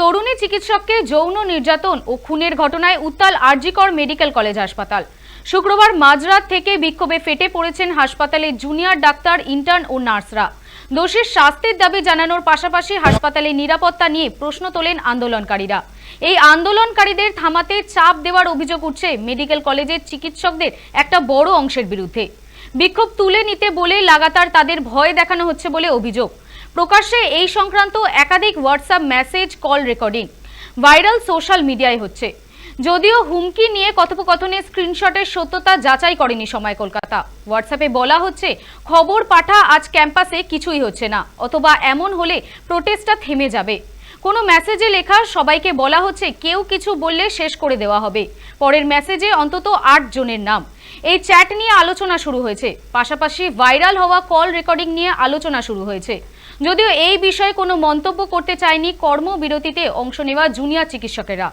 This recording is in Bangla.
তরুণী চিকিৎসককে যৌন নির্যাতন ও খুনের ঘটনায় উত্তাল আরজিকর মেডিকেল কলেজ হাসপাতাল। শুক্রবার মাঝরাত থেকে বিক্ষোভে ফেটে পড়েছেন হাসপাতালের জুনিয়র ডাক্তার, ইন্টার্ন ও নার্সরা। দোষীর শাস্তির দাবি জানানোর পাশাপাশি হাসপাতালের নিরাপত্তা নিয়ে প্রশ্ন তোলেন আন্দোলনকারীরা। এই আন্দোলনকারীদের থামাতে চাপ দেওয়ার অভিযোগ উঠছে মেডিকেল কলেজের চিকিৎসকদের একটা বড় অংশের বিরুদ্ধে। বিক্ষোভ তুলে নিতে বলে লাগাতার তাদের ভয় দেখানো হচ্ছে বলে অভিযোগ। প্রকাশ্যে এই সংক্রান্ত একাধিক WhatsApp message call recording viral social মিডিয়ায় হচ্ছে। যদিও হুমকি নিয়ে কথোপকথনে স্ক্রিনশটের সত্যতা যাচাই করেনি সময় কলকাতা। হোয়াটসঅ্যাপে বলা হচ্ছে, খবর পাঠা আজ ক্যাম্পাসে কিছুই হচ্ছে না, অথবা এমন হলে প্রোটেস্টটা থেমে যাবে। কোনো মেসেজে লেখা সবাইকে বলা হচ্ছে, কেউ কিছু বললে শেষ করে দেওয়া হবে। পরের মেসেজে অন্তত আট জনের নাম। এই চ্যাট নিয়ে আলোচনা শুরু হয়েছে। পাশাপাশি ভাইরাল হওয়া কল রেকর্ডিং নিয়ে আলোচনা শুরু হয়েছে। যদিও এই বিষয়ে কোনো মন্তব্য করতে চায়নি কর্মবিরতিতে অংশ নেওয়া জুনিয়র চিকিৎসকেরা।